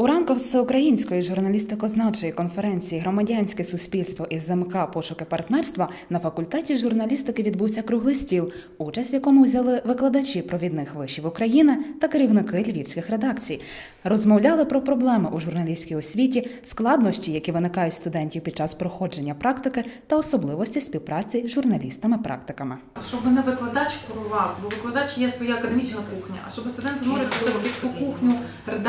У рамках всеукраїнської журналістико-знавчої конференції Громадянське суспільство із ЗМК пошуки партнерства на факультеті журналістики відбувся круглий стіл, участь в якому взяли викладачі провідних вишів України та керівники львівських редакцій. Розмовляли про проблеми у журналістській освіті, складнощі, які виникають студентів під час проходження практики, та особливості співпраці з журналістами-практиками. Щоб мене викладач курував, бо викладач є своя академічна кухня, а щоб студент занурився все-таки в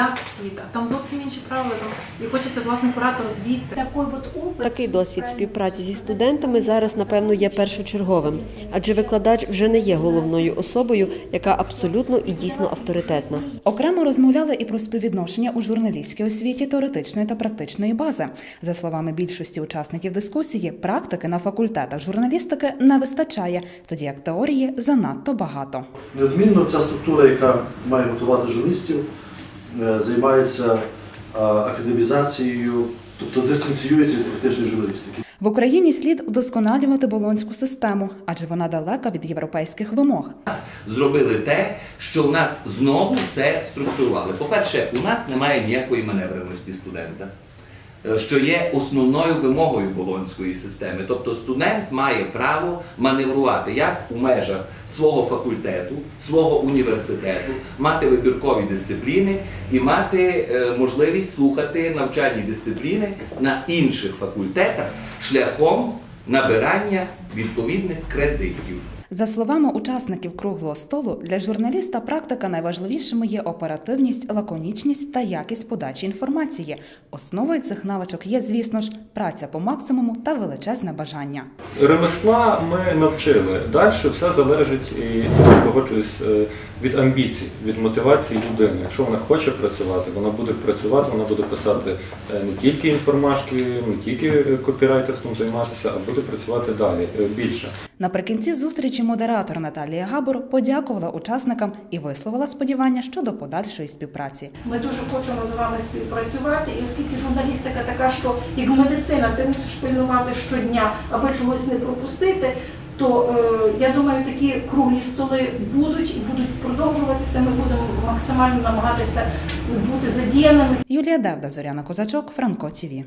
ту кухню редакції, та- там зовсім інші правила, там, і хочеться власне куратор звідти. Такой вот опыт. Такий досвід співпраці зі студентами зараз, напевно, є першочерговим, адже викладач вже не є головною особою, яка абсолютно і дійсно авторитетна. Окремо розмовляли і про співвідношення у журналістській освіті теоретичної та практичної бази. За словами більшості учасників дискусії, практики на факультетах журналістики не вистачає, тоді як теорії занадто багато. Неодмінно ця структура, яка має готувати журналістів, займається е, академізацією, тобто дистанціюється від практичної журналістики. В Україні слід удосконалювати болонську систему, адже вона далека від європейських вимог. зробили те, що у нас знову все структурували. По-перше, у нас немає ніякої маневреності студента, е, що є основною вимогою болонської системи. Тобто студент має право маневрувати як у межах свого факультету, свого університету, мати вибіркові дисципліни і мати е, можливість слухати навчальні дисципліни на інших факультетах шляхом набирання відповідних кредитів. За словами учасників круглого столу, для журналіста практика найважливішими є оперативність, лаконічність та якість подачі інформації. Основою цих навичок є, звісно ж, праця по максимуму та величезне бажання. Ремесла ми навчили. Далі все залежить і погоджуюсь е, від амбіцій, від мотивації людини. Якщо вона хоче працювати, вона буде працювати, вона буде писати е, не тільки інформашки, не тільки копірайтерством займатися, а буде працювати далі е, більше. Наприкінці зустрічі модератор Наталія Габор подякувала учасникам і висловила сподівання щодо подальшої співпраці. Ми дуже хочемо з вами співпрацювати, і оскільки журналістика така, що як медицина, ти мусиш пильнувати щодня, аби чогось не пропустити. То е, я думаю, такі круглі столи будуть і будуть продовжуватися. Ми будемо максимально намагатися бути задіяними. Юлія Девда, Зоряна Козачок, Франко ТІВІ.